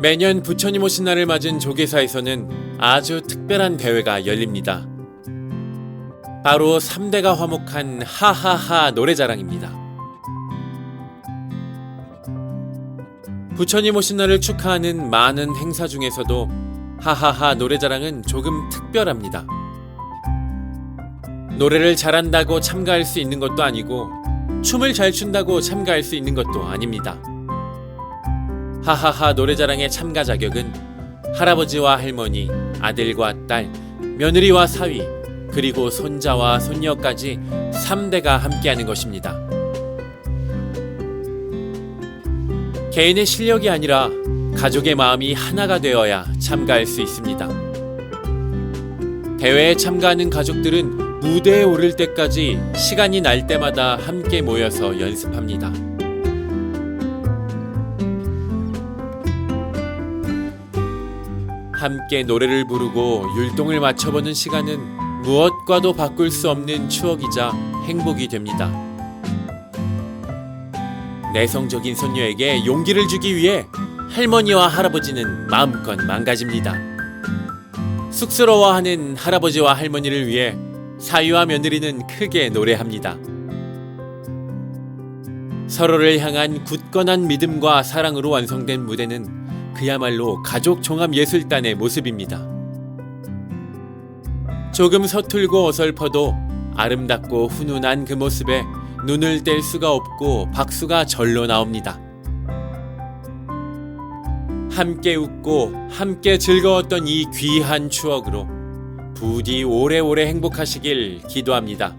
매년 부처님 오신 날을 맞은 조계사에서는 아주 특별한 대회가 열립니다. 바로 3대가 화목한 하하하 노래자랑입니다. 부처님 오신 날을 축하하는 많은 행사 중에서도 하하하 노래자랑은 조금 특별합니다. 노래를 잘한다고 참가할 수 있는 것도 아니고 춤을 잘 춘다고 참가할 수 있는 것도 아닙니다. 하하하 노래자랑의 참가 자격은 할아버지와 할머니, 아들과 딸, 며느리와 사위, 그리고 손자와 손녀까지 3대가 함께하는 것입니다. 개인의 실력이 아니라 가족의 마음이 하나가 되어야 참가할 수 있습니다. 대회에 참가하는 가족들은 무대에 오를 때까지 시간이 날 때마다 함께 모여서 연습합니다. 함께 노래를 부르고 율동을 맞춰보는 시간은 무엇과도 바꿀 수 없는 추억이자 행복이 됩니다. 내성적인 손녀에게 용기를 주기 위해 할머니와 할아버지는 마음껏 망가집니다. 쑥스러워하는 할아버지와 할머니를 위해 사위와 며느리는 크게 노래합니다. 서로를 향한 굳건한 믿음과 사랑으로 완성된 무대는 그야말로 가족 종합 예술단의 모습입니다. 조금 서툴고 어설퍼도 아름답고 훈훈한 그 모습에 눈을 뗄 수가 없고 박수가 절로 나옵니다. 함께 웃고 함께 즐거웠던 이 귀한 추억으로 부디 오래오래 행복하시길 기도합니다.